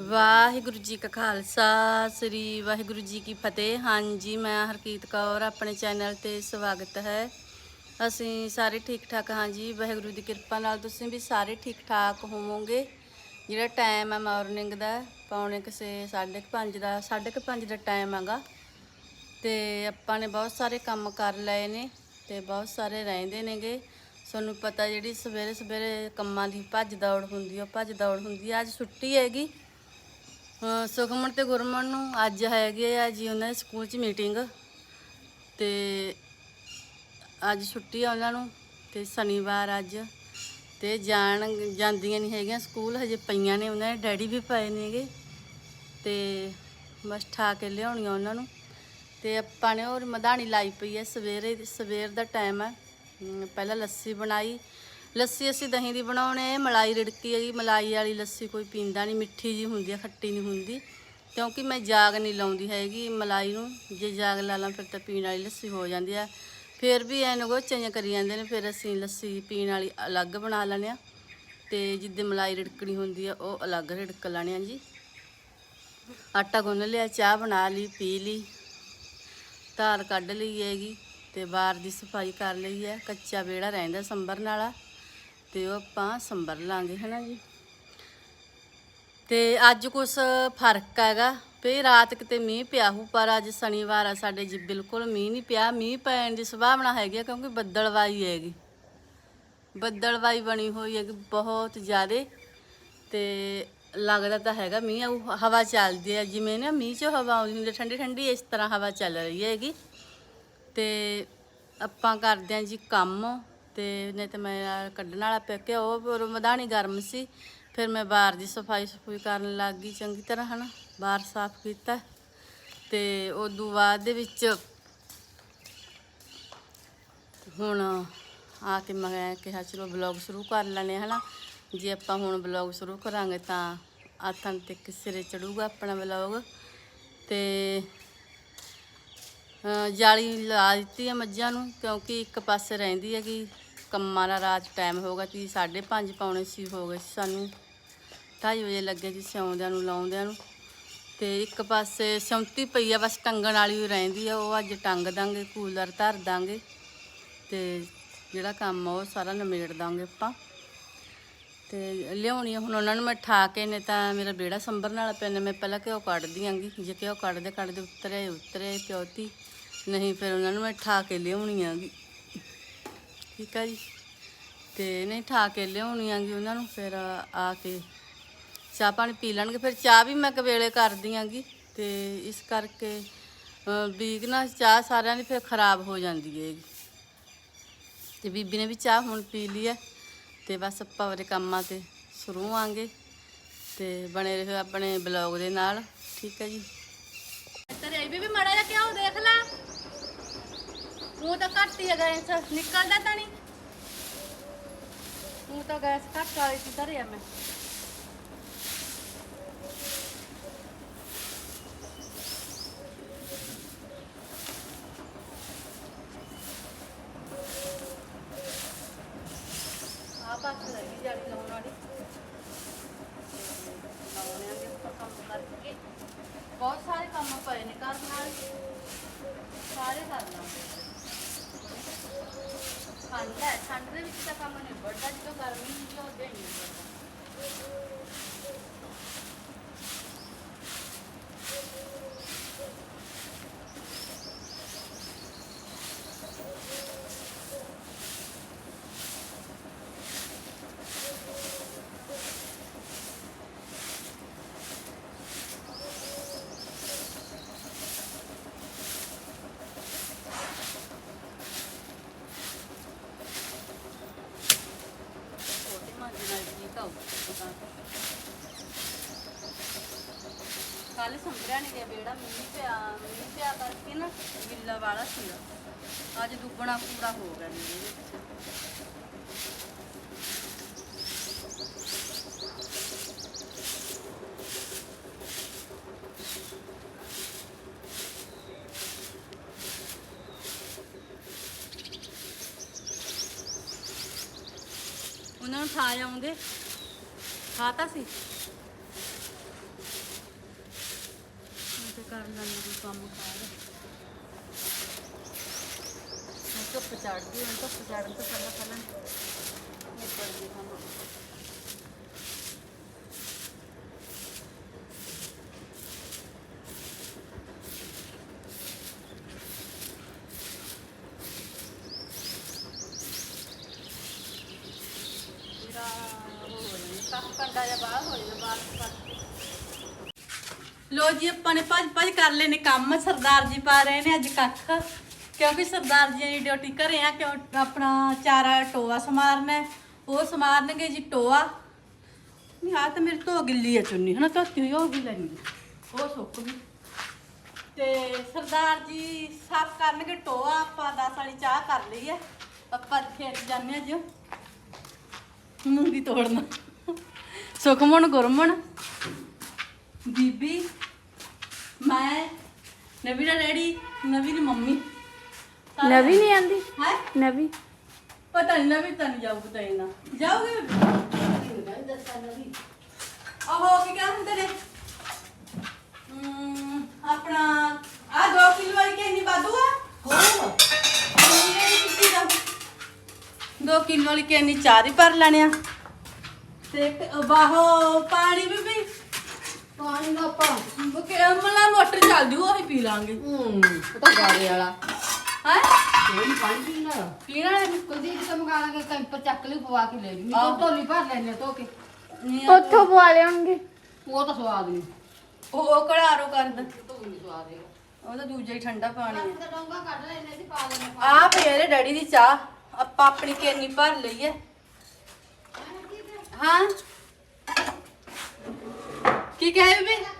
ਵਾਹਿਗੁਰੂ ਜੀ ਕਾ ਖਾਲਸਾ, ਸ੍ਰੀ ਵਾਹਿਗੁਰੂ ਜੀ ਕੀ ਫਤਿਹ। ਹਾਂਜੀ, ਮੈਂ ਹਰਕੀਤ ਕੌਰ, ਆਪਣੇ ਚੈਨਲ ਤੇ ਸਵਾਗਤ ਹੈ। ਅਸੀਂ ਸਾਰੇ ਠੀਕ ਠਾਕ ਹਾਂ ਜੀ। ਵਾਹਿਗੁਰੂ ਦੀ ਕਿਰਪਾ ਨਾਲ ਤੁਸੀਂ ਵੀ ਸਾਰੇ ਠੀਕ ਠਾਕ ਹੋਵੋਗੇ। ਜਿਹੜਾ ਟਾਈਮ ਹੈ ਮਾਰਨਿੰਗ ਦਾ, ਪੌਣੇ ਕਿਸੇ 5:30 ਦਾ 5:30 ਦਾ ਟਾਈਮ ਹੈਗਾ। ਤੇ ਆਪਾਂ ਨੇ ਬਹੁਤ ਸਾਰੇ ਕੰਮ ਕਰ ਲਏ ਨੇ ਤੇ ਬਹੁਤ ਸਾਰੇ ਰਹਿੰਦੇ ਨੇਗੇ। ਤੁਹਾਨੂੰ ਪਤਾ ਜਿਹੜੀ ਸਵੇਰੇ ਸਵੇਰੇ ਕੰਮਾਂ ਦੀ ਭੱਜ ਦੌੜ ਹੁੰਦੀ ਆ, ਉਹ ਭੱਜ ਦੌੜ ਹੁੰਦੀ ਆ। ਅੱਜ ਛੁੱਟੀ ਹੈਗੀ। ਸੁਖਮਨ ਤੇ ਗੁਰਮਨ ਨੂੰ ਅੱਜ ਹੈਗੇ ਆ ਜੀ ਉਹਨਾਂ ਦੇ ਸਕੂਲ 'ਚ ਮੀਟਿੰਗ ਤੇ ਅੱਜ ਛੁੱਟੀ ਆ ਉਹਨਾਂ ਨੂੰ ਤੇ ਸ਼ਨੀਵਾਰ ਅੱਜ ਤੇ ਜਾਣ ਜਾਂਦੀਆਂ ਨਹੀਂ ਹੈਗੀਆਂ, ਸਕੂਲ ਹਜੇ ਪਈਆਂ ਨੇ, ਉਹਨਾਂ ਦੇ ਡੈਡੀ ਵੀ ਪਏ ਨੇਗੇ ਤੇ ਬਸ ਠਾ ਕੇ ਲਿਆਉਣੀਆਂ ਉਹਨਾਂ ਨੂੰ ਤੇ ਆਪਾਂ ਨੇ ਹੋਰ ਮਧਾਣੀ ਲਾਈ ਪਈ ਹੈ ਸਵੇਰੇ ਸਵੇਰ ਦਾ ਟਾਈਮ ਹੈ ਪਹਿਲਾਂ ਲੱਸੀ ਬਣਾਈ ਲੱਸੀ ਅਸੀਂ ਦਹੀਂ ਦੀ ਬਣਾਉਣੇ ਮਲਾਈ ਰਿੜਕੀ ਹੈਗੀ, ਮਲਾਈ ਵਾਲੀ ਲੱਸੀ ਕੋਈ ਪੀਂਦਾ ਨਹੀਂ, ਮਿੱਠੀ ਜੀ ਹੁੰਦੀ ਹੈ ਖੱਟੀ ਨਹੀਂ ਹੁੰਦੀ। ਕਿਉਂਕਿ ਮੈਂ ਜਾਗ ਨਹੀਂ ਲਾਉਂਦੀ ਹੈਗੀ ਮਲਾਈ ਨੂੰ, ਜੇ ਜਾਗ ਲਾ ਲਾਂ ਫਿਰ ਤਾਂ ਪੀਣ ਵਾਲੀ ਲੱਸੀ ਹੋ ਜਾਂਦੀ ਹੈ ਫਿਰ ਵੀ ਐਨ ਗੋਚੀਆਂ ਕਰੀ ਜਾਂਦੇ ਨੇ, ਫਿਰ ਅਸੀਂ ਲੱਸੀ ਪੀਣ ਵਾਲੀ ਅਲੱਗ ਬਣਾ ਲੈਂਦੇ ਆ। ਤੇ ਜਿੱਦੇ ਮਲਾਈ ਰਿੜਕਣੀ ਹੁੰਦੀ ਆ, ਉਹ ਅਲੱਗ ਰਿੜਕ ਲੈਣੇ ਆ ਜੀ। ਆਟਾ ਗੁੰਨ ਲਿਆ, ਚਾਹ ਬਣਾ ਲਈ, ਪੀ ਲਈ। ਧਾਰ ਕੱਢ ਲਈ ਹੈਗੀ ਤੇ ਬਾਹਰ ਦੀ ਸਫ਼ਾਈ ਕਰ ਲਈ ਹੈ ਕੱਚਾ ਵਿਹੜਾ ਰਹਿੰਦਾ ਸੰਭਰਨ ਵਾਲਾ ਤੇ ਉਹ ਆਪਾਂ ਸੰਭਰ ਲਾਂਗੇ, ਹਨਾ ਜੀ? ਤੇ ਅੱਜ ਕੁਛ ਫ਼ਰਕ ਹੈਗਾ। ਵੀ ਰਾਤ ਕਿਤੇ ਮੀਂਹ ਪਿਆ ਹੂ ਪਰ ਅੱਜ ਸ਼ਨੀਵਾਰ ਆ ਸਾਡੇ ਜੀ, ਬਿਲਕੁਲ ਮੀਂਹ ਨਹੀਂ ਪਿਆ। ਮੀਂਹ ਪੈਣ ਦੀ ਸੰਭਾਵਨਾ ਹੈਗੀ ਆ, ਕਿਉਂਕਿ ਬੱਦਲਵਾਈ ਹੈਗੀ। ਬੱਦਲਵਾਈ ਬਣੀ ਹੋਈ ਹੈਗੀ ਬਹੁਤ ਜ਼ਿਆਦੇ। ਤੇ ਲੱਗਦਾ ਤਾਂ ਹੈਗਾ ਮੀਂਹ ਆਊ ਹਵਾ ਚੱਲਦੀ ਹੈ ਜਿਵੇਂ ਨਾ ਮੀਂਹ 'ਚ ਹਵਾ ਆਉਂਦੀ ਹੁੰਦੀ ਠੰਡੀ ਠੰਡੀ, ਇਸ ਤਰ੍ਹਾਂ ਹਵਾ ਚੱਲ ਰਹੀ ਹੈਗੀ। ਤੇ ਆਪਾਂ ਕਰਦੇ ਹਾਂ ਜੀ ਕੰਮ। ਤੇ ਨਹੀਂ ਤੇ ਮੈਂ ਕੱਢਣ ਵਾਲਾ ਪਿਆ ਕਿ ਉਹ ਪਰ ਮਧਾਣੀ ਗਰਮ ਸੀ। ਫਿਰ ਮੈਂ ਬਾਹਰ ਦੀ ਸਫ਼ਾਈ ਸਫੂਈ ਕਰਨ ਲੱਗ ਗਈ ਚੰਗੀ ਤਰ੍ਹਾਂ, ਹਨਾ। ਬਾਹਰ ਸਾਫ਼ ਕੀਤਾ। ਤੇ ਉਦੋਂ ਬਾਅਦ ਦੇ ਵਿੱਚ ਹੁਣ ਆ ਕੇ ਮੈਂ ਕਿਹਾ, ਚਲੋ ਬਲੌਗ ਸ਼ੁਰੂ ਕਰ ਲੈਣੇ ਹਨਾ। ਜੇ ਆਪਾਂ ਹੁਣ ਬਲੌਗ ਸ਼ੁਰੂ ਕਰਾਂਗੇ ਤਾਂ ਆਥਣ ਤੇ ਸਿਰੇ ਚੜੂਗਾ ਆਪਣਾ ਬਲੌਗ ਤੇ ਜਾਲੀ ਲਾ ਦਿੱਤੀ ਹੈ ਮੱਝਾਂ ਨੂੰ, ਕਿਉਂਕਿ ਇੱਕ ਪਾਸੇ ਰਹਿੰਦੀ ਹੈਗੀ ਕੰਮਾਂ ਦਾ ਰਾਤ ਟਾਈਮ ਹੋਗਾ ਤੀ 5:30 ਪੌਣੇ ਸੀ, ਹੋ ਗਏ ਸੀ ਸਾਨੂੰ। 2:30 ਵਜੇ ਲੱਗੇ ਜੀ ਸਿਉਂਦਿਆਂ ਨੂੰ, ਲਾਉਂਦਿਆਂ ਨੂੰ। ਤੇ ਇੱਕ ਪਾਸੇ ਸਿਉਂਤੀ ਪਈ ਆ, ਬਸ ਟੰਗਣ ਵਾਲੀ ਰਹਿੰਦੀ ਆ, ਉਹ ਅੱਜ ਟੰਗ ਦਾਂਗੇ, ਕੂਲਰ ਧਰ ਦਾਂਗੇ। ਤੇ ਜਿਹੜਾ ਕੰਮ ਆ, ਉਹ ਸਾਰਾ ਨਿਮੇੜ ਦਾਂਗੇ ਆਪਾਂ। ਤੇ ਲਿਆਉਣੀ ਆ, ਹੁਣ ਉਹਨਾਂ ਨੂੰ ਮੈਂ ਠਾ ਕੇ ਨੇ ਤਾਂ ਮੇਰਾ ਬੇੜਾ ਸੰਭਰਨ ਵਾਲਾ ਪਿਆ ਨੇ ਮੈਂ ਪਹਿਲਾਂ ਘਿਓ ਕੱਢਦੀ ਆਂਗੀ। ਜੇ ਘਿਓ ਕੱਢਦੇ ਕੱਢਦੇ ਉਤਰੇ ਉਤਰੇ ਪਿਓਤੀ ਨਹੀਂ, ਫਿਰ ਉਹਨਾਂ ਨੂੰ ਮੈਂ ਠਾ ਕੇ ਲਿਆਉਣੀ ਆਂਗੀ। ਠੀਕ ਆ ਜੀ। ਤੇ ਨਹੀਂ ਠਾ ਕੇ ਲਿਆਉਣੀ ਆਂਗੀ ਉਹਨਾਂ ਨੂੰ ਫਿਰ ਆ ਕੇ ਚਾਹ ਪਾਣੀ ਪੀ ਲੈਣਗੇ। ਫਿਰ ਚਾਹ ਵੀ ਮੈਂ ਕਵੇਲੇ ਕਰਦੀ ਆਂਗੀ। ਤੇ ਇਸ ਕਰਕੇ ਅਹ, ਵੀ ਨਾ ਚਾਹ ਸਾਰਿਆਂ ਦੀ ਫਿਰ ਖਰਾਬ ਹੋ ਜਾਂਦੀ ਹੈ ਤੇ ਬੀਬੀ ਨੇ ਵੀ ਚਾਹ ਹੁਣ ਪੀ ਲਈ ਹੈ ਤੇ ਬਸ ਆਪਾਂ ਉਹਦੇ ਕੰਮਾਂ ਤੇ ਸ਼ੁਰੂ ਆਂਗੇ। ਤੇ ਬਣੇ ਰਹੋ ਆਪਣੇ ਬਲੌਗ ਦੇ ਨਾਲ। ਠੀਕ ਹੈ ਜੀ। ਤੇਰੇ ਵੀ ਮੜਾ ਜਾ ਕਿਉਂ ਦੇਖ ਲੈ। ਉਹ ਤਾਂ ਘੱਟ ਹੀ ਹੈ ਗੈਸ, ਨਿਕਲਦਾ ਤਾਂ ਨਹੀਂ। ਉਹ ਤਾਂ ਗੈਸ ਘੱਟ ਵਾਲੀ ਸੀ ਧਰਿਆ ਮੈਂ ਆ ਪਾਸ ਲੱਗੀ ਜਾਲੀ ਲਾਉਣ ਵਾਲੀ ਲਾਉਣੇ ਆਂਗੇ ਉੱਪਰ ਕੰਮ ਕਰਕੇ ਬਹੁਤ ਸਾਰੇ ਕੰਮ ਪਏ ਨੇ ਘਰ ਨਾਲ ਸਾਰੇ ਕਰ ਲਾਂਗੇ ਠੰਡ ਹੈ ਠੰਡ ਦੇ ਵਿੱਚ ਤਾਂ ਕੰਮ ਨਿਬੜਦਾ ਜਦੋਂ ਗਰਮੀ ਹੁੰਦੀ ਹੈ ਉਦੋਂ ਹੀ ਨਹੀਂ ਨਿਬੜਦਾ ਛੋਟੇ ਮਾਂਜੇ ਨਾਲ ਠੀਕ ਆਉ ਕੱਲ ਗਿਆ ਬੇੜਾ ਮੀਂਹ ਪਿਆ ਮੀਂਹ ਪਿਆ ਕਰਕੇ ਨਾ ਗਿੱਲਾ ਵਾਲਾ ਸੀਗਾ। ਅੱਜ ਦੁੱਗਣਾ ਪੂਰਾ ਹੋ ਗਿਆ ਜੀ ਇਹਦੇ ਉਹਨਾਂ ਨੂੰ ਠਾ ਜਾਉਂਗੇ ਖਾਤਾ ਸੀ ਕਰ ਲੈਂਦੀ ਕੋਈ ਕੰਮ ਕਾਰ। ਹੁਣ ਧੁੱਪ ਚੜਦੀ ਹੁਣ ਧੁੱਪ ਚੜਨ ਤੋਂ ਪਹਿਲਾਂ ਪਹਿਲਾਂ ਨਿਬੜ ਜੇ ਕੰਮ। ਮੇਰਾ ਉਹ ਹੋ ਜਾਂਦਾ ਕੰਮ ਕੰਡਾ ਜਾਂ ਬਾਹਰ ਹੋ ਜਾਂਦਾ ਬਾਹਰ ਲੋ ਜੀ, ਆਪਾਂ ਨੇ ਭੱਜ ਭੱਜ ਕਰ ਲਏ ਨੇ ਕੰਮ। ਸਰਦਾਰ ਜੀ ਪਾ ਰਹੇ ਨੇ ਅੱਜ ਕੱਖ। ਕਿਉਂਕਿ ਸਰਦਾਰ ਜੀ ਦੀ ਡਿਊਟੀ ਘਰੇ ਆ, ਕਿਉਂ ਆਪਣਾ ਚਾਰਾ ਟੋਆ ਸਮਾਰਨਾ ਉਹ ਸਮਾਰਨਗੇ ਜੀ ਟੋਆ। ਨਹੀਂ ਆ ਤਾਂ ਮੇਰੇ ਧੋ ਗਿੱਲੀ ਆ ਚੁੰਨੀ, ਹਨਾ ਧੋਤੀ ਹੋਈ ਉਹ ਵੀ ਲੈਣੀ ਉਹ ਸੁੱਕ ਗਈ। ਤੇ ਸਰਦਾਰ ਜੀ ਸਾਫ਼ ਕਰਨਗੇ ਟੋਆ, ਆਪਾਂ 10 ਵਾਲੀ ਚਾਹ ਕਰ ਲਈ ਹੈ। ਆਪਾਂ ਖੇਤ ਜਾਂਦੇ ਹਾਂ ਜੀ। ਮੂੰਗੀ ਤੋੜਨਾ। ਸੁਖਮਨ, ਗੁਰਮਨ, ਬੀਬੀ ਮੈਂ ਨਵੀ ਦਾ ਡੈਡੀ ਨਵੀ ਦੀ ਮੰਮੀ। ਨਵੀਂ ਨਹੀਂ ਆਂਦੀ? ਹੈ? ਨਵੀਂ? ਪਤਾ ਨਹੀਂ ਨਵੀ ਤਾਂ ਨਹੀਂ ਜਾਊ ਤਾਂ ਇਹਨਾਂ ਜਾਓਗੇ ਆਹੋ ਕੀ ਕਹਿੰਦੇ ਹੁੰਦੇ ਨੇ? ਹਮ, ਆਪਣਾ ਆ 2 ਕਿਲੋ ਵਾਲੀ ਕਿੰਨੀ ਬਾਦੂ ਆ? ਦੋ ਕਿਲੋ ਵਾਲੀ ਕਿੰਨੀ ਚਾਰ ਹੀ ਭਰ ਲੈਣੇ ਆ। ਤੇ ਇੱਕ ਬਾਹੋ ਪਾਣੀ ਦਾ ਪਾ ਬੁਕੇ ਮਲਾ ਮੋਟਰ ਚੱਲ ਜੂ ਉਹੀ ਪੀ ਲਾਂਗੇ। ਹੂੰ ਪਤਾ ਗਾਰੇ ਵਾਲਾ। ਹੈ? ਕੋਈ ਪਾਣੀ ਪੀਣਾ ਪੀਣਾ ਹੈ ਕੁਲਦੀਪ ਤੋਂ ਮੰਗਾ ਲਾਂਗੇ ਕੈਂਪਰ ਚੱਕ ਲਈ ਪਵਾ ਕੇ ਲੈ ਲਈ ਆਹੋ। ਉਹ ਢੋਲੀ ਭਰ ਲੈਣੇ ਧੋ ਕੇ। ਨਹੀਂ ਉੱਥੋਂ ਪਵਾ ਲਿਆਉਣਗੇ। ਉਹ ਤਾਂ ਸਵਾਦ ਨਹੀਂ ਉਹ ਉਹ ਕੜਾਰੋ ਕਰਦਾ ਧੋ ਨਹੀਂ ਸਵਾਦ ਹੈਗਾ ਉਹ ਤਾਂ ਦੂਜਾ ਹੀ ਠੰਡਾ ਪਾਣੀ ਹੈ ਤਾਂ ਡੋਂਗਾ ਕੱਢ ਲੈਣੇ ਸੀ ਪਾ ਲੈਣੇ ਆ ਇਹਦੇ ਡੈਡੀ ਦੀ ਚਾਹ। ਆਪਾਂ ਆਪਣੀ ਕੇਨੀ ਭਰ ਲਈਏ ਹਾਂ? ਕੀ ਕਹੇ ਬੀਬੀ ਆ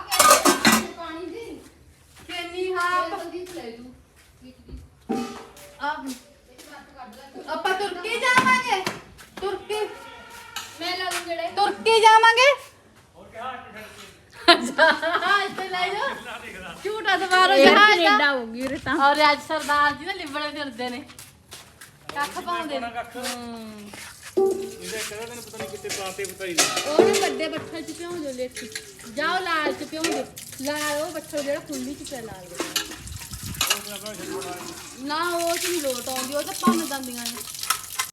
ਕੇ ਪਾਣੀ ਦੀ ਕੇਨੀ ਹਾਂ ਤੇ ਕੁਲਦੀਪ ਲੈ ਮੈਂ ਲਾ ਜਿਹੜੇ। ਜਾਵਾਂਗੇ। ਜਹਾਜ਼ ਤੇ ਲੈ ਜਾ ਝੂਟਾ ਜਹਾਜ਼ ਦਾ। ਤਾਂ। ਔਰ ਅੱਜ ਸਰਦਾਰ ਜੀ ਨਾ ਲਿਬੜੇ ਫਿਰਦੇ ਨੇ। ਕੱਖ ਪਾਉਂਦੇ ਨੇ। ਹੂੰ। ਵੱਡੇ ਬੱਠਲ ਚ ਪਿਉਂ ਦਿਓ ਲੇਖੀ ਜਾਓ ਲਾਲ ਚ ਪਿਉਂ ਦਿਓ ਲਾਲ ਉਹ ਬੱਠਲ ਜਿਹੜਾ ਖੁੱਲੀ ਚ ਪਿਆ ਲਾਲ ਦੇ। ਨਾ ਉਹ ਚ ਨਹੀਂ ਲੋਟ ਆਉਂਦੀ ਉਹ ਤਾਂ ਭੰਨ ਜਾਂਦੀਆਂ ਨੇ।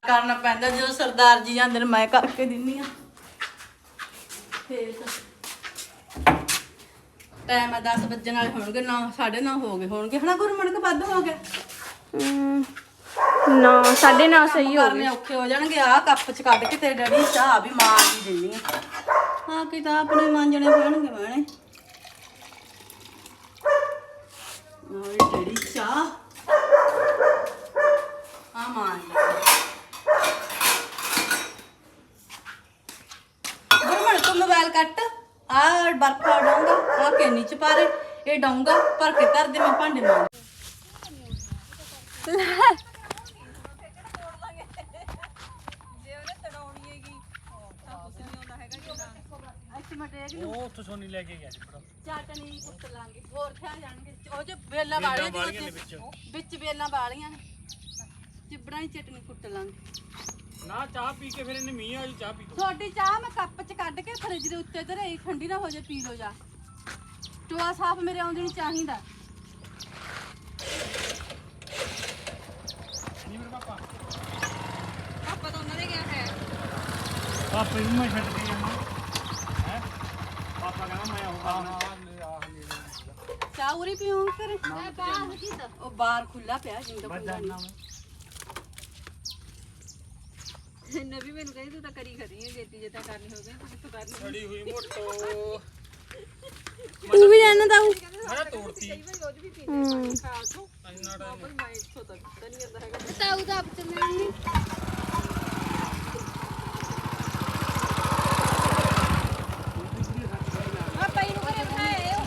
ਕਰਨਾ ਪੈਂਦਾ ਜਦੋਂ ਸਰਦਾਰ ਜੀ ਜਾਂਦੇ ਨੇ ਮੈਂ ਕਰਕੇ ਦਿੰਨੀ ਆ। ਫੇਰ ਟਾਈਮ ਆ 10 ਵੱਜਣ ਵਾਲੇ ਹੋਣਗੇ 9 9:30 ਹੋ ਗਏ ਹੋਣਗੇ। ਹਨਾ ਗੁਰਮਣ ਕੇ ਵੱਧ ਹੋ ਗਿਆ? ਨਾ ਸਾਡੇ ਨਾਲ ਸਹੀ ਹੋ ਕਰਨੇ ਔਖੇ ਹੋ ਜਾਣਗੇ ਆ ਕੱਪ ਚ ਕੱਢ ਕੇ ਤੇਰੇ ਡੈਡੀ ਚਾਹ ਵੀ ਮਾਰ ਹੀ ਦਿੰਨੀ ਆ। ਹਾਂ ਆਪਣੇ ਮਾਂਜਣੇ ਪੈਣਗੇ ਮੈਨੇ ਮੇਰੀ ਡੈਡੀ ਚਾਹ? ਆ ਮਾਂਜ ਗੁਰਮਣ ਤੂੰ ਮੋਬਾਈਲ ਕੱਟ। ਆ ਬਰਫ ਆ ਡਾਉਂਗਾ ਆ ਕੇਨੀ ਚ ਪਾ ਇਹ ਡਾਉਂਗਾ ਭਰ ਕੇ ਧਰ ਦੇ, ਮੈਂ ਭਾਂਡੇ ਮਾਂਜ ਉਹ ਉੱਥੋਂ ਸੋਨੀ ਲੈ ਕੇ ਗਿਆ ਸੀ ਬੜਾ ਚਾਟਣੀ ਕੁੱਟ ਲਾਂਗੇ ਹੋਰ ਖਾ ਜਾਣਗੇ ਉਹ ਜੋ ਬੇਲਾਂ ਵਾਲੀਆਂ ਵਾਲੀਆਂ ਨੇ ਵਿੱਚ। ਵਿੱਚ ਬੇਲਾਂ ਵਾਲੀਆਂ ਨੇ। ਚਿਬੜਾਂ ਦੀ ਚਟਨੀ ਕੁੱਟ ਲਾਂਗੇ। ਨਾ ਚਾਹ ਪੀ ਕੇ ਫਿਰ ਇਹਨੇ ਮੀਂਹ ਵਾਲੀ ਚਾਹ ਪੀ ਤੁਹਾਡੀ ਚਾਹ ਮੈਂ ਕੱਪ 'ਚ ਕੱਢ ਕੇ ਫਰਿੱਜ ਦੇ ਉੱਤੇ ਤੇ ਰਹੀ ਠੰਡੀ ਨਾ ਹੋ ਜਾ ਪੀ ਲੋ ਜਾ। ਟੋਆ ਸਾਫ਼ ਮੇਰੇ ਆਉਂਦੇ ਨਹੀਂ ਚਾਹੀਦਾ। ਨਹੀਂ ਮੇਰੇ ਪਾਪਾ। ਪਾਪਾ ਤਾਂ ਉਹਨਾਂ ਦੇ ਗਿਆ ਹੈ। ਪਾਪਾ ਨੂੰ ਮੈਂ ਛੱਡ ਕੇ ਜਾਣਾ ਹੈ ਪਾਪਾ ਕਹਿੰਦਾ ਮੈਂ ਉਹ ਕਰਨਾ ਲੈ ਆ ਲੈ ਚਾਹ ਉਰੀ ਪੀਉਂ ਫਿਰ? ਮੈਂ ਬਾਹਰ ਕੀ ਤਾਂ। ਉਹ ਬਾਹਰ ਖੁੱਲਾ ਪਿਆ ਜਿੰਦਾ ਖੁੱਲਾ ਨਹੀਂ। ਨਵੀ ਮੈਨੂੰ ਕਹਿੰਦੀ ਤੂੰ ਤਾਂ ਕਰੀ ਖੜੀ ਹੈ ਜੇਤੀ ਜੇ ਤਾਂ ਕਰਨੀ ਹੋਵੇ ਤੂੰ ਕਿੱਥੋਂ ਕਰਨੀ ਛੜੀ ਹੋਈ ਮੋਟੋ। ਤੂੰ ਵੀ ਜਾਣਾ ਤਾਂ ਮੈਂ ਤੋੜਤੀ। ਹੂੰ। ਇੰਨਾ ਟਾਈਮ ਮੈਂ ਇੱਥੋਂ ਤੱਕ ਤਾਂ ਨਹੀਂ ਆਉਂਦਾ ਹੈਗਾ। ਤਾਊ ਦਾ ਆਪ ਚੱਲਣੀ ਪਾਪਾ ਇਹਨੂੰ ਕਰੇ ਬਣਾਏ ਹੋ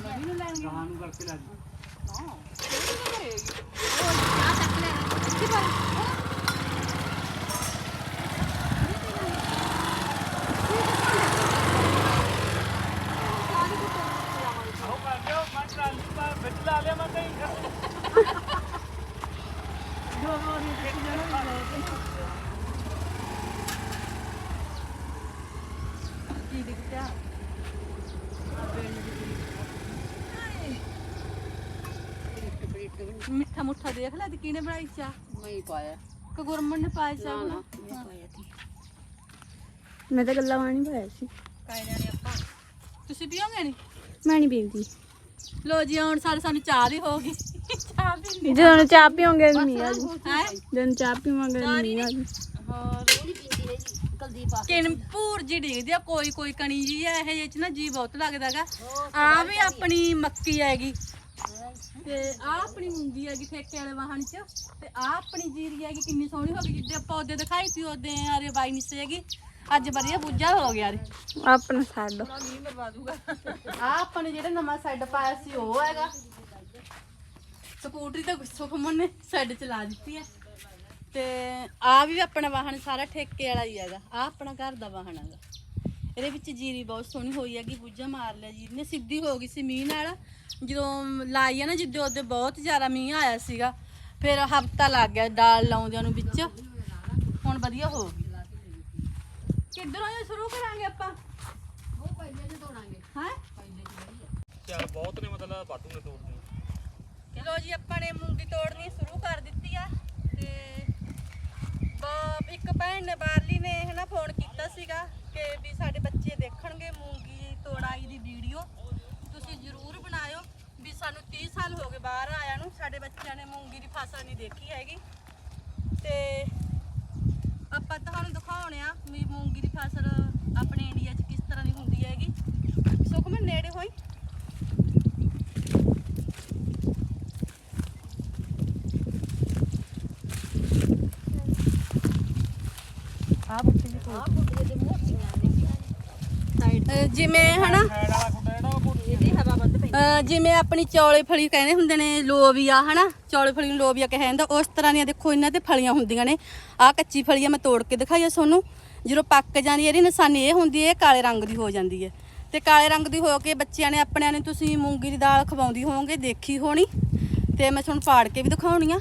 ਨਵੀ ਨੂੰ ਲੈਣ ਗਾਹਾਂ ਨੂੰ ਕਰਕੇ ਲੈ ਜੀ ਆਓ ਕਰ ਦਿਓ ਮੈਂ ਟਰਾਲੀ ਪਾ ਵਿੱਚ ਲਾ ਲਿਆ ਮੈਂ ਕਹੀਂ ਮਿੱਠਾ ਮੁੱਠਾ ਦੇਖ ਲੈ ਤੇ ਕਿਹਨੇ ਬਣਾਈ ਚਾ ਮੈਂ ਪਾਇਆ। ਕਿ ਗੁਰਮਨ ਨੇ ਪਾਇਆ ਚਾ ਨਾ ਮੈਂ ਪਾਇਆ ਸੀ। ਮੈਂ ਤਾਂ ਗੱਲਾਂ ਵਾਣੀ ਪਾਇਆ ਸੀ। ਕਾਇ ਜਾਣੇ ਆਪਾਂ? ਤੁਸੀਂ ਪੀਓਗੇ ਨਹੀਂ ਮੈਂ ਨਹੀਂ ਪੀਂਦੀ। ਲੋ ਜੀ ਹੁਣ ਸਾਰੇ ਸਾਨੂੰ ਚਾਹ ਦੀ ਹੋ ਗਈ। ਚਾਹ ਪੀਂਦੇ ਜਦੋਂ ਚਾਹ ਪੀਓਗੇ ਨਹੀਂ ਆ ਹੈ? ਜਦੋਂ ਚਾਹ ਪੀਵਾਂਗੇ ਨਹੀਂ ਆ ਹੋਰ? ਕੁਲਦੀਪ ਆ ਜੀ ਡਿੱਗਦੀ ਆ ਕੋਈ ਕੋਈ ਕਣੀ ਜੀ ਆ ਇਹ ਚ ਨਾ ਜੀ ਬਹੁਤ ਲੱਗਦਾਗਾ ਆ ਵੀ ਆਪਣੀ ਮੱਕੀ ਹੈਗੀ। ਤੇ ਆ ਆਪਣੀ ਮੂੰਗੀ ਹੈਗੀ ਠੇਕੇ ਵਾਲੇ ਵਾਹਣ ਚ। ਤੇ ਆ ਆਪਣੀ ਜੀਰੀ ਹੈਗੀ ਕਿੰਨੀ ਸੋਹਣੀ ਹੋ ਗਈ। ਜਿੱਦੇ ਆਪਾਂ ਉਹਦੇ ਦਿਖਾਈ ਸੀ ਉਹਦੇ ਆਰੇ ਬਾਈ ਨਿਸੇ ਹੈਗੀ। ਅੱਜ ਵਧੀਆ ਬੁੱਝਾ ਹੋ ਗਿਆ ਰੇ। ਆਪਣਾ ਛੱਡ ਆ ਆਪਣੇ ਜਿਹੜੇ ਨਵਾਂ ਸੈੱਡ ਪਾਇਆ ਸੀ ਉਹ ਹੈਗਾ। ਸਕੂਟਰੀ ਤਾਂ ਸੁਖਮਨ ਨੇ ਸੈੱਡ ਚਲਾ ਦਿੱਤੀ ਹੈ। ਤੇ ਆ ਵੀ ਆਪਣਾ ਵਾਹਨ ਸਾਰਾ ਠੇਕੇ ਵਾਲਾ ਹੀ ਹੈਗਾ। ਆ ਆਪਣਾ ਘਰ ਦਾ ਵਾਹਨ ਹੈਗਾ। ਇਹਦੇ ਵਿੱਚ ਜੀਰੀ ਬਹੁਤ ਸੋਹਣੀ ਹੋਈ ਹੈਗੀ ਬੁੱਝਾ ਮਾਰ ਲਿਆ ਜੀਰੀ ਨੇ ਸਿੱਧੀ ਹੋ ਗਈ ਸੀ ਮੀਂਹ ਨਾਲ। ਜਦੋਂ ਲਾਈ ਆ ਨਾ ਜਿੱਦੇ ਉਹਦੇ ਬਹੁਤ ਜ਼ਿਆਦਾ ਮੀਂਹ ਆਇਆ ਸੀਗਾ ਫਿਰ ਹਫਤਾ ਲੱਗ ਗਿਆ ਡਾਲ ਲਾਉਂਦਿਆਂ ਨੂੰ ਵਿੱਚ। ਹੁਣ ਵਧੀਆ ਹੋ ਗਈ। ਕਿੱਧਰੋਂ ਇਹ ਸ਼ੁਰੂ ਕਰਾਂਗੇ ਆਪਾਂ। ਉਹ ਪਹਿਲੇ ਜੇ ਤੋੜਾਂਗੇ। ਹਾਂ? ਚੱਲ ਬਹੁਤ ਨੇ ਮਤਲਬ ਬਾਟੂ ਨੇ ਤੋੜਨੀ ਲੋ ਜੀ ਆਪਾਂ ਨੇ ਮੂੰਗੀ ਤੋੜਨੀ ਸ਼ੁਰੂ ਕਰ ਦਿੱਤੀ ਆ। ਤੇ ਬ- ਇੱਕ ਭੈਣ ਨੇ ਬਾਹਰਲੀ ਨੇ ਹਨਾ ਫੋਨ ਕੀਤਾ ਸੀਗਾ ਕਿ ਵੀ ਸਾਡੇ ਬੱਚੇ ਦੇਖਣਗੇ ਮੂੰਗੀ ਤੋੜਾਈ ਦੀ ਵੀਡੀਓ। ਤੁਸੀਂ ਜ਼ਰੂਰ ਬਣਾਇਓ। ਵੀ ਸਾਨੂੰ 30 ਸਾਲ ਹੋ ਗਏ ਬਾਹਰ ਆਇਆ ਨੂੰ, ਸਾਡੇ ਬੱਚਿਆਂ ਨੇ ਮੂੰਗੀ ਦੀ ਫਸਲ ਨਹੀਂ ਦੇਖੀ ਹੈਗੀ। ਤੇ ਆਪਾਂ ਤੁਹਾਨੂੰ ਦਿਖਾਉਣੇ ਆ ਵੀ ਮੂੰਗੀ ਦੀ ਫਸਲ ਆਪਣੇ ਇੰਡੀਆ 'ਚ ਕਿਸ ਤਰ੍ਹਾਂ ਦੀ ਹੁੰਦੀ ਹੈਗੀ ਸੁਖਮਨ ਨੇੜੇ ਹੋਈ ਆ ਬੱਚੇ ਦੀ ਆ ਕੁੱਤੇ ਦੇ ਮੋਟੀਆਂ ਨੇ ਅਹ ਜਿਵੇਂ ਹਨਾ ਸਾਈਡ ਅਹ ਜਿਵੇਂ ਆਪਣੀ ਚੌਲੇ ਫਲੀ ਕਹਿੰਦੇ ਹੁੰਦੇ ਨੇ, ਲੋਬੀਆ ਹਨਾ, ਚੌਲੇ ਫਲੀ ਨੂੰ ਲੋਬੀਆ ਕਿਹਾ ਜਾਂਦਾ, ਉਸ ਤਰ੍ਹਾਂ ਦੀਆਂ ਦੇਖੋ ਇਹਨਾਂ ਤੇ ਫਲੀਆਂ ਹੁੰਦੀਆਂ ਨੇ। ਆਹ ਕੱਚੀ ਫਲੀ ਆ, ਮੈਂ ਤੋੜ ਕੇ ਦਿਖਾਈ ਆ ਤੁਹਾਨੂੰ। ਜਦੋਂ ਪੱਕ ਜਾਂਦੀ ਹੈ ਇਹਦੀ ਨਿਸ਼ਾਨੀ ਇਹ ਹੁੰਦੀ ਹੈ, ਇਹ ਕਾਲੇ ਰੰਗ ਦੀ ਹੋ ਜਾਂਦੀ ਹੈ। ਤੇ ਕਾਲੇ ਰੰਗ ਦੀ ਹੋ ਕੇ ਬੱਚਿਆਂ ਨੇ ਆਪਣਿਆਂ ਨੇ ਤੁਸੀਂ ਮੂੰਗੀ ਦੀ ਦਾਲ ਖਵਾਉਂਦੀ ਹੋਵੋਗੇ, ਦੇਖੀ ਹੋਣੀ। ਤੇ ਮੈਂ ਤੁਹਾਨੂੰ ਪਾੜ ਕੇ ਵੀ ਦਿਖਾਉਣੀ ਆ।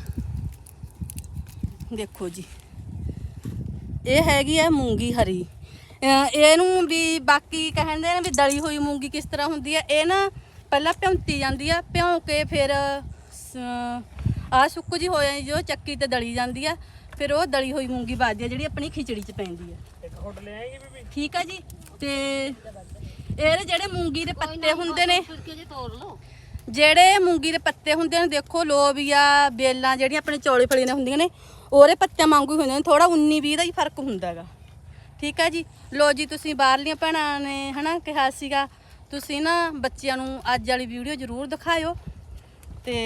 ਦੇਖੋ ਜੀ। ਇਹ ਹੈਗੀ ਹੈ ਮੂੰਗੀ ਹਰੀ। ਅਹ ਇਹਨੂੰ ਵੀ ਬਾਕੀ ਕਹਿੰਦੇ ਨੇ ਵੀ ਦਲੀ ਹੋਈ ਮੂੰਗੀ ਕਿਸ ਤਰ੍ਹਾਂ ਹੁੰਦੀ ਹੈ ਇਹ ਨਾ ਪਹਿਲਾਂ ਭਿਉਂਤੀ ਜਾਂਦੀ ਆ ਭਿਉਂ ਕੇ ਫਿਰ ਆ ਸੁੱਕ ਜੀ ਹੋ ਜਾਂਦੀ ਜੋ ਚੱਕੀ ਤੇ ਦਲੀ ਜਾਂਦੀ ਆ ਫਿਰ ਉਹ ਦਲੀ ਹੋਈ ਮੂੰਗੀ ਵੱਜਦੀ ਆ ਜਿਹੜੀ ਆਪਣੀ ਖਿਚੜੀ 'ਚ ਪੈਂਦੀ ਆ। ਇੱਕ ਖੁੱਡ ਲੈ ਆਏਗੀ ਬੀਬੀ? ਠੀਕ ਆ ਜੀ ਤੇ ਇਹਦੇ ਜਿਹੜੇ ਮੂੰਗੀ ਦੇ ਪੱਤੇ ਹੁੰਦੇ ਨੇ ਜਿਹੜੇ ਮੂੰਗੀ ਦੇ ਪੱਤੇ ਹੁੰਦੇ ਨੇ ਦੇਖੋ ਲੋਬੀਆ ਬੇਲਾਂ ਜਿਹੜੀਆਂ ਆਪਣੇ ਚੌਲੇ ਫਲੀਆਂ ਦੀਆਂ ਹੁੰਦੀਆਂ ਨੇ ਉਹਦੇ ਪੱਤਿਆਂ ਵਾਂਗੂ ਹੀ ਹੁੰਦੇ ਨੇ ਥੋੜਾ 19 20 ਦਾ ਹੀ ਫ਼ਰਕ ਹੁੰਦਾ ਹੈਗਾ। ਠੀਕ ਹੈ ਜੀ? ਲੋ ਜੀ, ਤੁਸੀਂ ਬਾਹਰਲੀਆਂ ਭੈਣਾਂ ਨੇ ਹਨਾ ਕਿਹਾ ਸੀਗਾ, ਤੁਸੀਂ ਨਾ ਬੱਚਿਆਂ ਨੂੰ ਅੱਜ ਵਾਲੀ ਵੀਡੀਓ ਜ਼ਰੂਰ ਦਿਖਾਇਓ ਤੇ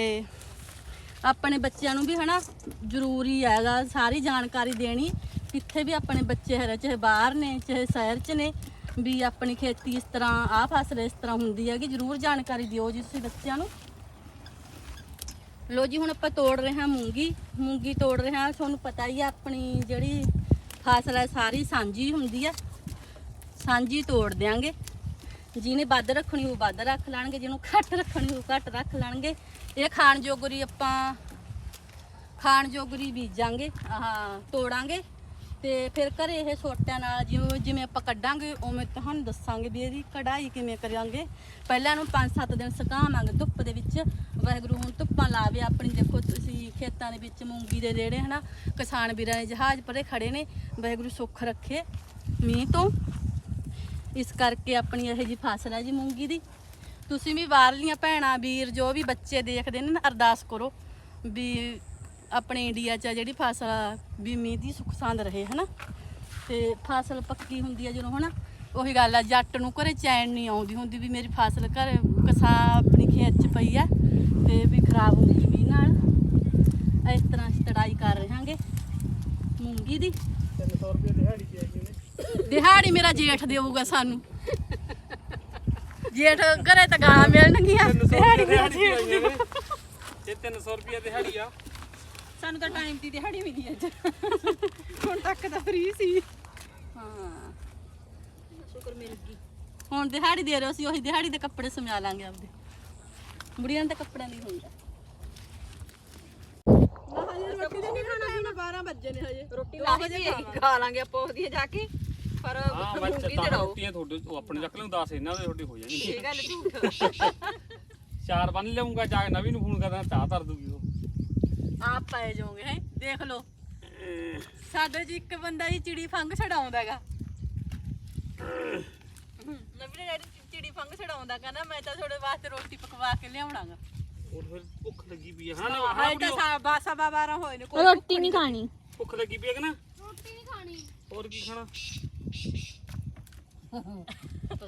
ਆਪਣੇ ਬੱਚਿਆਂ ਨੂੰ ਵੀ ਹਨਾ ਜ਼ਰੂਰੀ ਹੈਗਾ ਸਾਰੀ ਜਾਣਕਾਰੀ ਦੇਣੀ, ਕਿੱਥੇ ਵੀ ਆਪਣੇ ਬੱਚੇ ਹੈ ਚਾਹੇ ਬਾਹਰ ਨੇ, ਚਾਹੇ ਸ਼ਹਿਰ 'ਚ ਨੇ, ਵੀ ਆਪਣੀ ਖੇਤੀ ਇਸ ਤਰ੍ਹਾਂ, ਆਹ ਫਸਲ ਇਸ ਤਰ੍ਹਾਂ ਹੁੰਦੀ ਹੈਗੀ, ਜ਼ਰੂਰ ਜਾਣਕਾਰੀ ਦਿਓ ਜੀ ਤੁਸੀਂ ਬੱਚਿਆਂ ਨੂੰ। ਲੋ ਜੀ, ਹੁਣ ਆਪਾਂ ਤੋੜ ਰਹੇ ਹਾਂ ਮੂੰਗੀ ਮੂੰਗੀ ਤੋੜ ਰਹੇ ਹਾਂ, ਤੁਹਾਨੂੰ ਪਤਾ ਹੀ ਆ, ਆਪਣੀ ਜਿਹੜੀ ਫਸਲ ਹੈ ਸਾਰੀ ਸਾਂਝੀ ਹੁੰਦੀ ਆ। ਸਾਂਝੀ ਤੋੜ ਦਿਆਂਗੇ। ਜਿਹਨੇ ਵੱਧ ਰੱਖਣੀ ਉਹ ਵੱਧ ਰੱਖ ਲੈਣਗੇ, ਜਿਹਨੂੰ ਘੱਟ ਰੱਖਣੀ ਉਹ ਘੱਟ ਰੱਖ ਲੈਣਗੇ। ਇਹ ਖਾਣ ਜੋਗਰੀ ਆਪਾਂ ਖਾਣ ਜੋਗਰੀ ਬੀਜਾਂਗੇ, ਆਹ ਤੋੜਾਂਗੇ। ਤੇ ਫਿਰ ਘਰੇ ਇਹ ਸੋਟਿਆਂ ਨਾਲ ਜਿਵੇਂ ਜਿਵੇਂ ਆਪਾਂ ਕੱਢਾਂਗੇ, ਉਵੇਂ ਤੁਹਾਨੂੰ ਦੱਸਾਂਗੇ ਵੀ ਇਹਦੀ ਕਢਾਈ ਕਿਵੇਂ ਕਰਾਂਗੇ। ਪਹਿਲਾਂ ਇਹਨੂੰ 5-7 ਦਿਨ ਸੁਕਾਵਾਂਗੇ ਧੁੱਪ ਦੇ ਵਿੱਚ। ਵਾਹਿਗੁਰੂ ਹੁਣ ਧੁੱਪਾਂ ਲਾਵੇ ਆਪਣੀ। ਦੇਖੋ ਤੁਸੀਂ ਖੇਤਾਂ ਦੇ ਵਿੱਚ ਮੂੰਗੀ ਦੇ ਰੇੜੇ, ਹਨਾ? ਕਿਸਾਨ ਵੀਰਾਂ ਨੇ ਜਹਾਜ਼ ਪਰੇ ਖੜੇ ਨੇ। ਵਾਹਿਗੁਰੂ ਸੁੱਖ ਰੱਖੇ ਮੀਂਹ ਤੋਂ। ਇਸ ਕਰਕੇ ਆਪਣੀ ਇਹ ਜੀ ਫਸਲ ਹੈ ਜੀ ਮੂੰਗੀ ਦੀ। ਤੁਸੀਂ ਵੀ ਬਾਹਰਲੀਆਂ ਭੈਣਾਂ, ਵੀਰ, ਜੋ ਵੀ ਬੱਚੇ ਦੇਖਦੇ ਨੇ ਨਾ, ਅਰਦਾਸ ਕਰੋ ਵੀ ਆਪਣੇ ਇੰਡੀਆ 'ਚ ਆ ਜਿਹੜੀ ਫਸਲ ਵੀ ਮੀਂਹ ਦੀ ਸੁੱਖ ਸਾਂਦ ਰਹੇ ਹਨਾ? ਤੇ ਫਸਲ ਪੱਕੀ ਹੁੰਦੀ ਆ ਜਦੋਂ ਹਨਾ? ਉਹੀ ਗੱਲ ਆ ਜੱਟ ਨੂੰ ਘਰੇ ਚੈਨ ਨਹੀਂ ਆਉਂਦੀ ਹੁੰਦੀ ਵੀ ਮੇਰੀ ਫਸਲ ਘਰੇ ਕਸਾ ਆਪਣੀ ਖੇਤ 'ਚ ਪਈ ਆ ਤੇ ਵੀ ਖਰਾਬ ਹੋ ਗਈ ਮੀਂਹ ਨਾਲ। ਇਸ ਤਰ੍ਹਾਂ ਅਸੀਂ ਤੜਾਈ ਕਰ ਰਹੇ ਹਾਂਗੇ ਮੂੰਗੀ ਦੀ। 300 ਰੁਪਏ ਦਿਹਾੜੀ ਦੀ ਆਈ ਨੇ ਦਿਹਾੜੀ ਮੇਰਾ ਜੇਠ ਦੇਊਗਾ ਸਾਨੂੰ। ਜੇਠ ਘਰੇ ਤਾਂ ਗਾਂ ਮਿਲਣਗੀਆਂ। 300 ਦਿਹਾੜੀ ਮੇਰਾ ਜੇਠ ਇਹ। 300 ਰੁਪਏ ਦਿਹਾੜੀ ਆ। ਸਾਨੂੰ ਤਾਂ ਟਾਈਮ ਦੀ ਦਿਹਾੜੀ ਮਿਲੀ ਅੱਜ। ਹੁਣ ਤੱਕ ਤਾਂ ਫ੍ਰੀ ਸੀ। ਹਾਂ। ਸ਼ੁਕਰ ਮਿਲ ਗਈ ਹੁਣ ਦਿਹਾੜੀ ਦੇ ਰਹੇ ਸੀ ਉਹੀ ਦਿਹਾੜੀ ਦੇ ਕੱਪੜੇ ਸਮਿਆ ਲਾਂਗੇ ਆਪਦੇ। ਬੁੜੀਆਂ ਦੇ ਕੱਪੜਿਆਂ ਨਹੀਂ ਹੁੰਦਾ ਰੋਟੀ ਦੇ ਨਹੀਂ ਖਾਣਾ। 12 ਵਜੇ ਨੇ ਹਜੇ। ਰੋਟੀ ਲਾ ਕੇ ਖਾ ਲਾਂਗੇ ਆਪਾਂ ਉਹਦੀ ਜਾ ਕੇ। ਪਰ ਹਾਂ ਮੈਂ ਮੂੰਗੀ ਤਾਂ ਤੇ ਰਹੋ ਰੋਟੀਆਂ ਤੁਹਾਡੇ ਉਹ ਆਪਣੇ ਚੱਕ ਲੈਂ 10 ਇਹਨਾਂ ਦੇ ਤੁਹਾਡੀ ਹੋ ਜਾਣੀ। ਇਹ ਗੱਲ ਝੂਠ। ਚਾਰ ਬੰਨ ਲਿਆਉਂਗਾ ਜਾ ਕੇ ਨਵੀਂ ਨੂੰ ਫੋਨ ਕਰਦਾ ਚਾਹ ਧਰ ਦੂਗੀ ਉਹ। ਆਪ ਪਏ ਜਾਓਗੇ ਹੈ? ਦੇਖ ਲਓ। ਸਾਡੇ ਜੀ ਇੱਕ ਬੰਦਾ ਹੀ ਚਿੜੀ ਫੰਗ ਛਡਾਉਂਦਾ ਹੈਗਾ। ਨਵੀਂ ਡੈਡੀ ਚਿੜੀ ਫੰਗ ਛਡਾਉਂਦਾ ਕਹਿੰਦਾ ਮੈਂ ਤਾਂ ਤੁਹਾਡੇ ਵਾਸਤੇ ਰੋਟੀ ਪਕਵਾ ਕੇ ਲਿਆਉਣਾਗਾ। ਉਹ ਫਿਰ ਭੁੱਖ ਲੱਗੀ ਪਈ ਆ। ਹਾਂ ਨਾ ਹਾਂ ਤਾਂ ਸਾ ਬਾਸਾ ਬਾਰਾਂ ਹੋਏ ਨੇ ਕੋਈ ਰੋਟੀ ਨਹੀਂ ਖਾਣੀ। ਭੁੱਖ ਲੱਗੀ ਪਈ ਹੈ ਕਿ ਨਾ? ਰੋਟੀ ਨਹੀਂ ਖਾਣੀ। ਹੋਰ ਕੀ ਖਾਣਾ?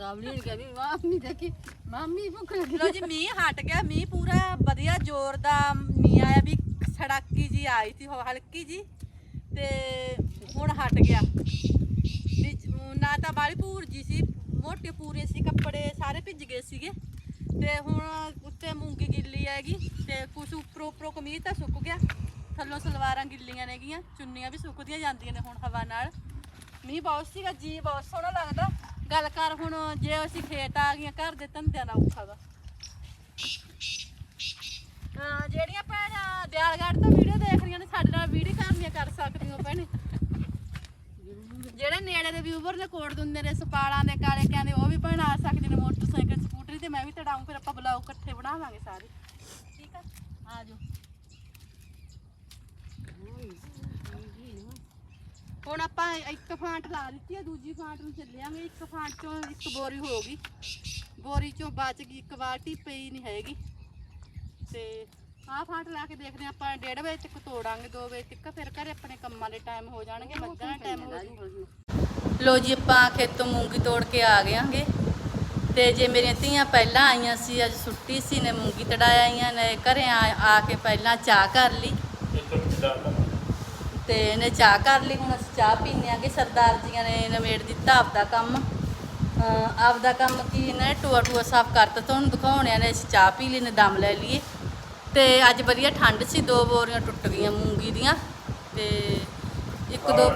ਰਾਵਲੀ ਨੇ ਕਿਹਾ ਵੀ ਮਾਮੀ ਦੇਖੀ ਮਾਮੀ ਭੁੱਖ ਲੱਗੀ ਲੋ ਜੀ ਮੀਂਹ ਹਟ ਗਿਆ ਮੀਂਹ ਪੂਰਾ ਵਧੀਆ ਜ਼ੋਰ ਦਾ ਮੀਂਹ ਆਇਆ ਵੀ ਸੜਾਕੀ ਜੀ ਆਈ ਸੀ ਹਲਕੀ ਜੀ, ਤੇ ਹੁਣ ਹਟ ਗਿਆ। ਵਿੱਚ ਨਾ ਤਾਂ ਬਾਲੀ ਪੂਰ ਜੀ ਸੀ, ਮੋਟੇ ਪੂਰੇ ਸੀ, ਕੱਪੜੇ ਸਾਰੇ ਭਿੱਜ ਗਏ ਸੀਗੇ। ਤੇ ਹੁਣ ਉੱਤੇ ਮੂੰਗੀ ਗਿੱਲੀ ਹੈਗੀ, ਤੇ ਕੁਛ ਉੱਪਰੋਂ ਉੱਪਰੋਂ ਕਮੀਜ਼ ਤਾਂ ਸੁੱਕ ਗਿਆ। ਥੱਲੋਂ ਸਲਵਾਰਾਂ ਗਿੱਲੀਆਂ ਨੇਗੀਆਂ ਚੁੰਨੀਆਂ ਵੀ ਸੁੱਕਦੀਆਂ ਜਾਂਦੀਆਂ ਨੇ ਹੁਣ ਹਵਾ ਨਾਲ। ਮੀਂਹ ਬਹੁਤ ਸੀਗਾ, ਜੀ ਬਹੁਤ ਸੋਹਣਾ ਲੱਗਦਾ। ਗੱਲ ਕਰ ਹੁਣ, ਜੇ ਅਸੀਂ ਖੇਤ ਆ ਗਈਆਂ, ਘਰ ਦੇ ਧੰਦਿਆਂ ਨਾਲ ਔਖਾ ਵਾ। ਜਿਹੜੀਆਂ ਭੈਣਾਂ ਦਿਆਲਗੜ੍ਹ ਤੋਂ ਵੀਡੀਓ ਦੇਖ ਰਹੀਆਂ ਨੇ, ਸਾਡੇ ਨਾਲ ਵੀਡੀਓ ਕਰਨੀਆਂ ਕਰ ਸਕਦੀਆਂ ਭੈਣੇ। ਜਿਹੜੇ ਨੇੜੇ ਦੇ ਵਿਊਵਰ ਨੇ ਕੋਡ ਦਿੰਦੇ ਨੇ, ਸਪਾਲਾਂ ਦੇ ਕਾਲੇ ਕਹਿੰਦੇ ਉਹ ਵੀ ਭੈਣਾਂ ਆ ਸਕਦੇ ਨੇ, ਮੋਟਰਸਾਈਕਲ, ਸਕੂਟਰੀ ਤੇ ਮੈਂ ਵੀ ਤੜਾਉਂ ਫਿਰ ਆਪਾਂ ਬਲੌਗ ਇਕੱਠੇ ਬਣਾਵਾਂਗੇ ਸਾਰੇ। ਠੀਕ ਆ? ਆ ਜਾਓ। ਹੁਣ ਆਪਾਂ ਇੱਕ ਫਾਂਟ ਲਾ ਦਿੱਤੀ ਹੈ ਦੂਜੀ ਫਾਂਟ ਨੂੰ ਚੱਲਿਆਂਗੇ। ਇੱਕ ਫਾਂਟ ਚੋਂ ਇੱਕ ਬੋਰੀ ਹੋ ਗਈ। ਬੋਰੀ ਚੋਂ ਬਚ ਗਈ, ਇੱਕ ਬਾਲਟੀ ਪਈ ਨਹੀਂ ਹੈਗੀ। ਤੇ ਆਹ ਫਾਂਟ ਲਾ ਕੇ ਦੇਖਦੇ ਹਾਂ ਆਪਾਂ 1:30 ਵਜੇ ਤੱਕ ਤੋੜਾਂਗੇ 2 ਵਜੇ ਤੱਕ ਫਿਰ ਘਰੇ ਆਪਣੇ ਕੰਮਾਂ ਦੇ ਟਾਈਮ ਹੋ ਜਾਣਗੇ ਮੱਝਾਂ ਦਾ ਟਾਈਮ ਹੋ ਜਾਊਗਾ ਲੋ ਜੀ ਆਪਾਂ ਖੇਤੋਂ ਮੂੰਗੀ ਤੋੜ ਕੇ ਆ ਗਏਾਂਗੇ ਤੇ ਜੇ ਮੇਰੀਆਂ ਧੀਆਂ ਪਹਿਲਾਂ ਆਈਆਂ ਸੀ ਅੱਜ ਛੁੱਟੀ ਸੀ ਨੇ ਮੂੰਗੀ ਤੜਾਇਆ ਆਈਆਂ ਨੇ ਘਰੇ ਆ ਕੇ ਪਹਿਲਾਂ ਚਾਹ ਕਰ ਲਈ। ਤੇ ਇਹਨੇ ਚਾਹ ਕਰ ਲਈ ਹੁਣ ਅਸੀਂ ਚਾਹ ਪੀਨੇ ਆਂਗੇ ਸਰਦਾਰ ਜੀਆਂ ਨੇ ਨਵੇੜ ਦਿੱਤਾ ਆਪਦਾ ਕੰਮ। ਆਪਦਾ ਕੰਮ ਕੀ ਨੇ ਟੂਆ ਟੂਆ ਸਾਫ਼ ਕਰਤਾ ਤੁਹਾਨੂੰ ਦਿਖਾਉਣਿਆਂ ਨੇ ਅਸੀਂ ਚਾਹ ਪੀ ਲਈ ਨੇ ਦਮ ਲੈ ਲਈਏ। ਤੇ ਅੱਜ ਵਧੀਆ ਠੰਡ ਸੀ ਦੋ ਬੋਰੀਆਂ ਟੁੱਟ ਗਈਆਂ ਮੂੰਗੀ ਦੀਆਂ ਤੇ ਇੱਕ ਦੋ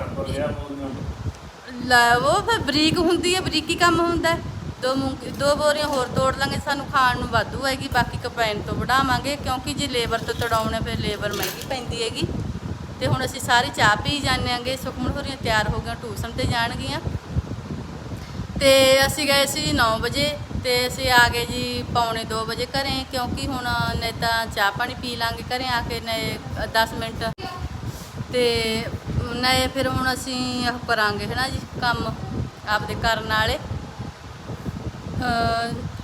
ਲੈ ਉਹ ਫਿਰ ਬਰੀਕ ਹੁੰਦੀ ਹੈ ਬਰੀਕੀ ਕੰਮ ਹੁੰਦਾ। ਦੋ ਮੂੰਗੀ ਦੋ ਬੋਰੀਆਂ ਹੋਰ ਤੋੜ ਲਾਂਗੇ ਸਾਨੂੰ ਖਾਣ ਨੂੰ ਵਾਧੂ ਹੈਗੀ ਬਾਕੀ ਕਪੈਨ ਤੋਂ ਵਢਾਵਾਂਗੇ ਕਿਉਂਕਿ ਜੇ ਲੇਬਰ ਤੋਂ ਤੜਾਉਣੇ ਫਿਰ ਲੇਬਰ ਮਹਿੰਗੀ ਪੈਂਦੀ ਹੈਗੀ। ਤੇ ਹੁਣ ਅਸੀਂ ਸਾਰੀ ਚਾਹ ਪੀ ਜਾਂਦੇ ਆਂਗੇ ਸੁਖਮਨ ਹੋਰੀਆਂ ਤਿਆਰ ਹੋ ਗਈਆਂ ਟਿਊਸ਼ਨ ਤੇ ਜਾਣਗੀਆਂ। ਤੇ ਅਸੀਂ ਗਏ ਸੀ ਜੀ 9 ਵਜੇ। ਤੇ ਅਸੀਂ ਆ ਗਏ ਜੀ ਪੌਣੇ 2 ਵਜੇ ਘਰੇ, ਕਿਉਂਕਿ ਹੁਣ ਨਹੀਂ ਤਾਂ ਚਾਹ ਪਾਣੀ ਪੀ ਲਾਂਗੇ ਘਰੇ ਆ ਕੇ ਨਏ 10 ਮਿੰਟ। ਤੇ ਨਏ ਫਿਰ ਹੁਣ ਅਸੀਂ ਉਹ ਕਰਾਂਗੇ ਹੈ ਨਾ ਜੀ ਕੰਮ ਆਪਦੇ ਕਰਨ ਵਾਲੇ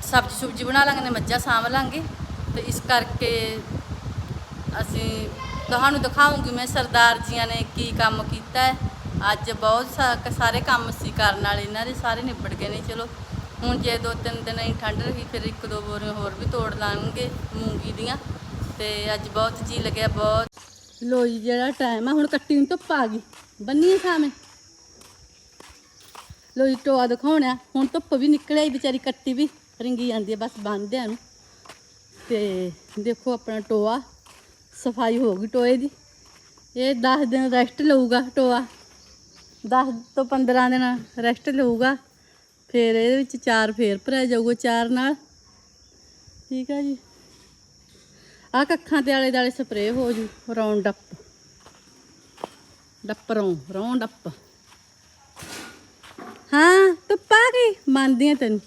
ਸਬਜ਼ੀ ਸੁਬਜ਼ੀ ਬਣਾ ਲਾਂਗੇ ਨੇ ਮੱਝਾਂ ਸਾਂਭ ਲਾਂਗੇ। ਤੇ ਇਸ ਕਰਕੇ ਅਸੀਂ ਤੁਹਾਨੂੰ ਦਿਖਾਉਂਗੀ ਮੈਂ ਸਰਦਾਰ ਜੀਆਂ ਨੇ ਕੀ ਕੰਮ ਕੀਤਾ ਹੈ। ਅੱਜ ਬਹੁਤ ਸਾ- ਸਾਰੇ ਕੰਮ ਸੀ ਕਰਨ ਵਾਲੇ, ਇਹਨਾਂ ਦੇ ਸਾਰੇ ਨਿਬੜ ਗਏ ਨੇ, ਚਲੋ। ਹੁਣ ਜੇ ਦੋ ਤਿੰਨ ਦਿਨ ਹੀ ਠੰਡ ਰਹੀ, ਫਿਰ ਇੱਕ ਦੋ ਬੋਰੀਆਂ ਹੋਰ ਵੀ ਤੋੜ ਲਾਂਗੇ ਮੂੰਗੀ ਦੀਆਂ। ਤੇ ਅੱਜ ਬਹੁਤ ਜੀ ਲੱਗਿਆ, ਬਹੁਤ। ਲੋ ਜਿਹੜਾ ਟਾਈਮ ਆ, ਹੁਣ ਕੱਟੀ ਨੂੰ ਧੁੱਪ ਆ ਗਈ। ਬੰਨੀ ਥਾਵੇਂ ਲੋਈ ਜੀ, ਟੋਆ ਦਿਖਾਉਣਾ। ਹੁਣ ਧੁੱਪ ਵੀ ਨਿਕਲਿਆ ਵਿਚਾਰੀ ਕੱਟੀ ਵੀ ਰਿੰਗੀ ਜਾਂਦੀ ਹੈ ਬਸ ਬੰਨ੍ਹਦਿਆਂ ਨੂੰ। ਤੇ ਦੇਖੋ ਆਪਣਾ ਟੋਆ, ਸਫ਼ਾਈ ਹੋ ਗਈ ਟੋਏ ਦੀ। ਇਹ 10 ਦਿਨ ਰੈਸਟ ਲਊਗਾ ਟੋਆ। 10 ਤੋਂ 15 ਦਿਨ ਰੈਸਟ ਲਊਗਾ। ਫਿਰ ਇਹਦੇ ਵਿੱਚ ਚਾਰ ਫੇਰ ਭਰਿਆ ਜਾਊਗਾ, ਚਾਰ ਨਾਲ। ਠੀਕ ਆ ਜੀ। ਆ ਕੱਖਾਂ ਤੇ ਆਲੇ ਦਾਲੇ ਸਪਰੇਅ ਹੋ ਜੂ ਰਾਉਂਡ ਅਪ ਡੱਪਰੋਂ ਰਾਉਂਡ ਅਪ ਹਾਂ, ਧੁੱਪ ਆ ਗਈ। ਮੰਨਦੀ ਆ ਤੈਨੂੰ।